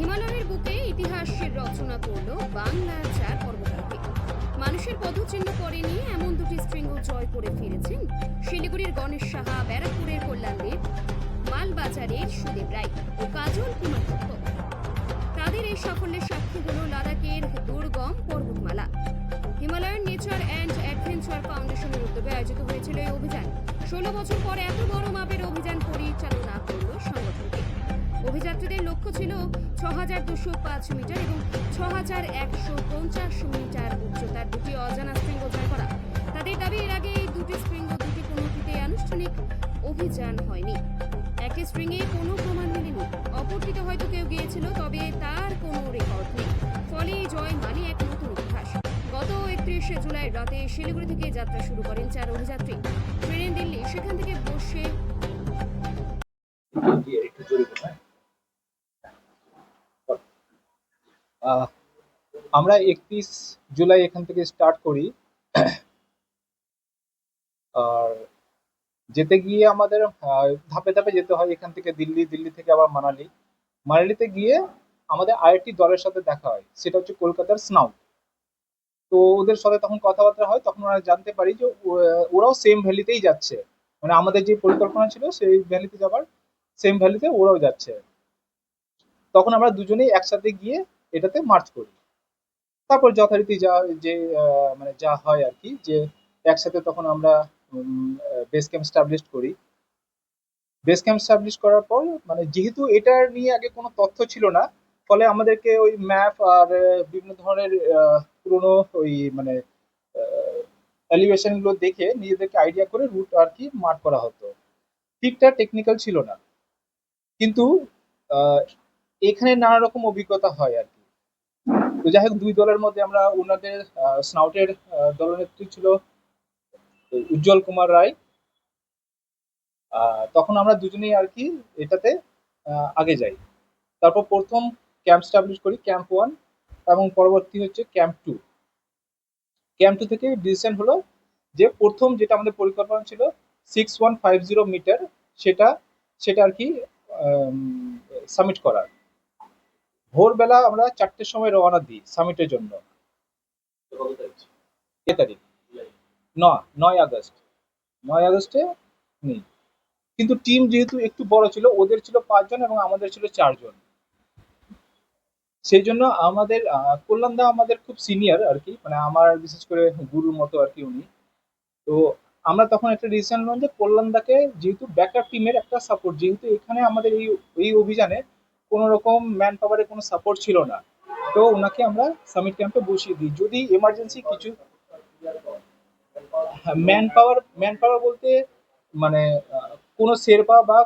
হিমালয়ের বুকে ইতিহাসের রচনা করল বাংলার চার পর্বতারোহী। মানুষের পদচিহ্ন পড়েনি এমন দুটি শৃঙ্গ জয় করে ফিরেছেন শিলিগুড়ির গণেশ সাহা, ব্যারাকপুরের কল্যাণদেব মালবাজারের সুদেব রায় ও কাজল কুমার দত্ত। তাদের এই সাফল্যের সাক্ষী হল লাদাখের দুর্গম পর্বতমালা। হিমালয়ান নেচার অ্যান্ড অ্যাডভেঞ্চার ফাউন্ডেশনের উদ্যোগে আয়োজিত হয়েছিল এই অভিযান। ষোলো বছর পর এত বড় মাপের অভিযান ছ হাজার দুশো পাঁচ মিটার এবং ছ হাজার একশো পঞ্চাশ মিটার উচ্চতার দুটি অজানা শৃঙ্গ জয় করা। তাদের দাবি, এর আগে এই দুটি শৃঙ্গ দুটি কোনোটিতে আনুষ্ঠানিক অভিযান হয়নি। একটি শৃঙ্গে কোনো প্রমাণ মেলেনি। অপরটিতে হয়তো কেউ গিয়েছিল, তবে তার কোনো রেকর্ড নেই। ফলে জয় মানে এক নতুন ইতিহাস। গত একত্রিশে জুলাই রাতে শিলিগুড়ি থেকে যাত্রা শুরু করেন চার অভিযাত্রী। ট্রেনে দিল্লি, সেখান থেকে বসে আমরা একত্রিশ জুলাই এখান থেকে স্টার্ট করি। আর যেতে গিয়ে আমাদের ধাপে ধাপে যেতে হয় এখান থেকে দিল্লি দিল্লি থেকে আবার মানালি। মানালিতে গিয়ে আমাদের আরেকটি দলের সাথে দেখা হয়, সেটা হচ্ছে কলকাতার স্নাউট তো ওদের সাথে তখন কথাবার্তা হয়, তখন ওরা জানতে পারি যে ওরাও সেম ভ্যালিতেই যাচ্ছে। মানে আমাদের যে পরিকল্পনা ছিল, সেই ভ্যালিতে যাবার সেম ভ্যালিতে ওরাও যাচ্ছে। তখন আমরা দুজনেই একসাথে গিয়ে এটাতে মার্চ করি তারপর যথারীতি যা, যে মানে যা হয় আর কি, যে একসাথে তখন আমরা বেস ক্যাম্প স্টাবলিশ করি। বেস ক্যাম্প স্টাবলিশ করার পর মানে যেহেতু এটার নিয়ে আগে কোনো তথ্য ছিল না, ফলে আমাদেরকে ওই ম্যাপ আর বিভিন্ন ধরনের পুরনো ওই মানে এলিভেশনগুলো দেখে নিজেদেরকে আইডিয়া করে রুট আর কি মার্ক করা হতো। ঠিকঠাক টেকনিক্যাল ছিল না। কিন্তু এখানে নানা রকম অভিজ্ঞতা হয় আর কি। তো যাই হোক, দুই দলের মধ্যে আমরা ওনাদের স্নাউটের দলনেত্রী ছিল উজ্জ্বল কুমার রায়। তখন আমরা দুজনেই আর কি এটাতে আগে যাই। তারপর প্রথম ক্যাম্প স্টাবলিশ করি ক্যাম্প ওয়ান এবং পরবর্তী হচ্ছে ক্যাম্প টু ক্যাম্প টু থেকে ডিসিশন হলো যে প্রথম যেটা আমাদের পরিকল্পনা ছিল six one five zero metre সেটা সেটা আর কি সাবমিট করার। ভোরবেলা আমরা চারটের সময় রওনা দিই সামিটের জন্য। এ তারিখ? নয় আগস্ট। নয় আগস্টে নেই। কিন্তু টিম যেহেতু একটু বড় ছিল, ওদের ছিল পাঁচজন এবং আমাদের ছিল চারজন। সেই জন্য আমাদের কল্যাণদা আমাদের খুব সিনিয়র আর কি মানে আমার বিশেষ করে গুরুর মতো আর কি উনি। তো আমরা তখন একটা ডিসিশন নিলাম যে কল্যাণদাকে যেহেতু ব্যাকআপ টিমের একটা সাপোর্ট যেহেতু এখানে আমাদের এই এই অভিযানে কোনো রকম ম্যান পাওয়ারের কোনো সাপোর্ট ছিল না। তো ওনাকে আমরা সামিট ক্যাম্পে বসিয়ে দিই। যদি এমার্জেন্সি কিছু ম্যান পাওয়ার ম্যান পাওয়ার বলতে মানে কোনো শেরপা বা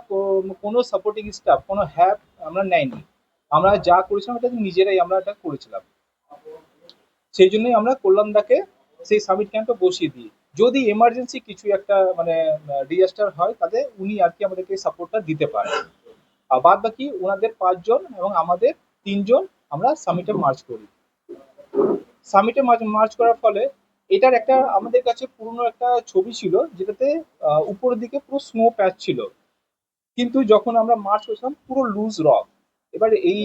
কোনো সাপোর্টিং স্টাফ কোনো হ্যাপ আমরা নেয়নি। আমরা যা করেছিলাম এটা নিজেরাই আমরা এটা করেছিলাম। সেই জন্যই আমরা কল্যাণদাকে সেই সামিট ক্যাম্পে বসিয়ে দিই। যদি এমার্জেন্সি কিছু একটা মানে ডিজাস্টার হয় তাতে উনি আর কি আমাদেরকে সাপোর্টটা দিতে পারেন। বাদ বাকি ওনাদের পাঁচজন এবং আমাদের তিনজন আমরা সামিটে মার্চ করি। সামিটে মার্চ করার ফলে এটার একটা আমাদের কাছে পুরনো একটা ছবি ছিল, যেটাতে উপরের দিকে পুরো স্নো প্যাচ ছিল। কিন্তু যখন আমরা মার্চ করেছিলাম, পুরো লুজ রক এবার এই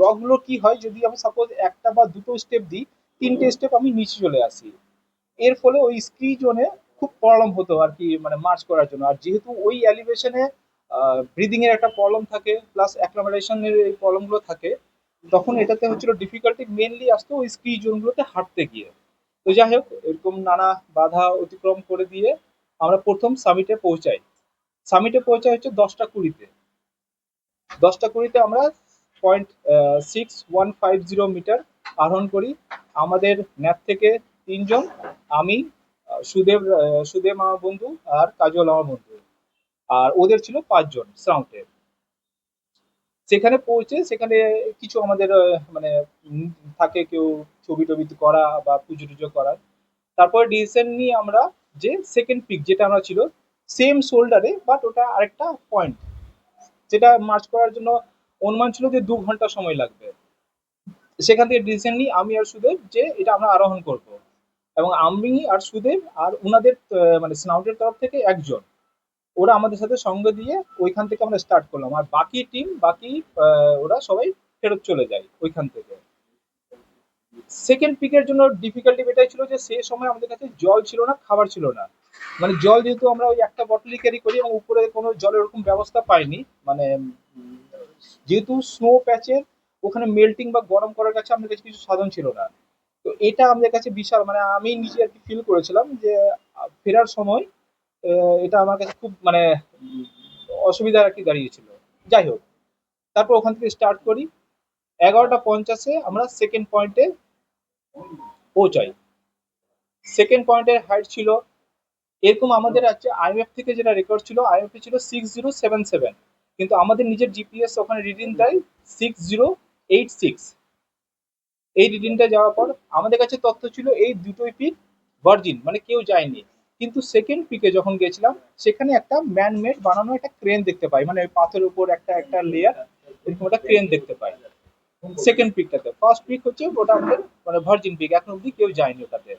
রকগুলো কি হয়, যদি আমি সাপোজ একটা বা দুটো স্টেপ দিই, তিনটে স্টেপ আমি নিচে চলে আসি। এর ফলে ওই স্ক্রি জোনে খুব প্রবলেম হতো আর কি মানে মার্চ করার জন্য। আর যেহেতু ওই অ্যালিভেশনে ব্রিদিং এর একটা প্রবলেম থাকে প্লাস অ্যাক্লামারেশনের এই প্রবলেমগুলো থাকে, তখন এটাতে হচ্ছিল ডিফিকাল্টি মেনলি আসতো ওই স্ক্রি জোনগুলোতে হাঁটতে গিয়ে। তো যাই হোক, এরকম নানা বাধা অতিক্রম করে দিয়ে আমরা প্রথম সামিটে পৌঁছাই। সামিটে পৌঁছাই হচ্ছে দশটা কুড়িতে। দশটা কুড়িতে আমরা point six one five zero metre আরোহণ করি। আমাদের ন্যাপ থেকে তিনজন, আমি সুদেব সুদেব আমার বন্ধু আর কাজল আমার বন্ধু। আর ওদের ছিল পাঁচজন সাউন্ডে সেখানে পৌঁছে সেখানে কিছু আমাদের মানে থাকে কেউ ছবি টবি করা বা পুজো টুজো করার। তারপরে ডিসিশন নিয়ে আমরা যে সেকেন্ড পিক যেটা আমরা ছিল সেম শোল্ডারে বাট ওটা আরেকটা পয়েন্ট যেটা মার্চ করার জন্য অনুমান ছিল যে দু ঘণ্টা সময় লাগবে। সেখান থেকে ডিসিশন নিই আমি আর সুদেব যে এটা আমরা আরোহণ করব। এবং আমি আর সুদেব আর ওনাদের মানে স্নাউটের তরফ থেকে একজন। ওরা আমাদের সাথে সঙ্গ দিয়ে ওইখান থেকে আমরা স্টার্ট করলাম। আর বাকি টিম বাকি ওরা সবাই ফেরত চলে যায় ওইখান থেকে। সেকেন্ড পিকের জন্য ডিফিকাল্টি এটাই ছিল যে সেই সময় আমাদের কাছে জল ছিল না, খাবার ছিল না। মানে জল যেহেতু আমরা ওই একটা বটলই ক্যারি করি এবং উপরে কোনো জলের ওরকম ব্যবস্থা পাইনি মানে যেহেতু স্নো প্যাচের ওখানে মেল্টিং বা গরম করার কাছে আমাদের কাছে কিছু সাধন ছিল না। তো এটা আমাদের কাছে বিশাল মানে আমি নিজে আর কি ফিল করেছিলাম যে ফেরার সময় এটা আমার কাছে খুব মানে উম, অসুবিধা আর কি দাঁড়িয়েছিল যাই হোক তারপর ওখান থেকে স্টার্ট করি। এগারোটা পঞ্চাশে আমরা সেকেন্ড পয়েন্টে পৌঁছাই। সেকেন্ড পয়েন্টের হাইট ছিল এরকম আমাদের আছে আইএমএফ থেকে যেটা রেকর্ড ছিল আইএমএফ ছিল সিক্স জিরো সেভেন সেভেন কিন্তু আমাদের নিজের জিপিএস ওখানে রিডিং দেয় সিক্স জিরো এইট সিক্স এই রিডিংটা যাওয়ার পর আমাদের কাছে তথ্য ছিল এই দুটোই পিক ভার্জিন মানে কেউ যায়নি। কিন্তু সেকেন্ড পিকে যখন গেছিলাম, সেখানে একটা ম্যানমেড বানানো একটা ক্রেন দেখতে পাই। মানে ওই পাথরের উপর একটা একটা লেয়ার এরকম একটা ক্রেন দেখতে পাই। সেকেন্ড পিকটাতে ফার্স্ট পিক হচ্ছে ওটা আমাদের মানে ভার্জিন পিক এখন অব্দি কেউ যায়নি ওটাতে।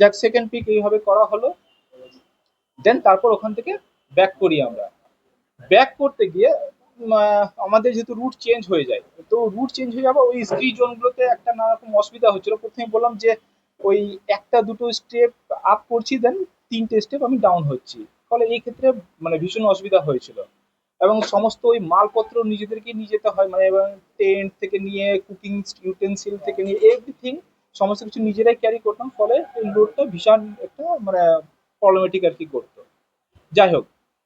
যাক সেকেন্ড পিক এইভাবে করা হলো। দেন তারপর ওখান থেকে ব্যাক করি আমরা। ব্যাক করতে গিয়ে আমাদের যেহেতু রুট চেঞ্জ হয়ে যায়, তো রুট চেঞ্জ হয়ে যাবে ওই স্কি জোনগুলোতে একটা নানা রকম অসুবিধা হচ্ছিল। প্রথমে বললাম যে ওই একটা দুটো স্টেপ আপ করছি দেন তিনটে স্টেপ আমি ডাউন হচ্ছি। ফলে এই ক্ষেত্রে মানে ভীষণ অসুবিধা হয়েছিল। এবং সমস্ত ওই মালপত্র নিজেদেরকে নিয়ে যেতে হয় মানে এবং টেন্ট থেকে নিয়ে কুকিং ইউটেন্সিল থেকে নিয়ে এভরিথিং সমস্ত কিছু নিজেরাই ক্যারি করতাম। ফলে এই লোডটা ভীষণ একটা মানে প্রবলেমেটিক আর কি করতো। যাই হোক,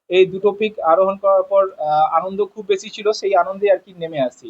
এই দুটো পিক আরোহণ করার পর আনন্দ খুব বেশি ছিল, সেই আনন্দে আর কি নেমে আসি।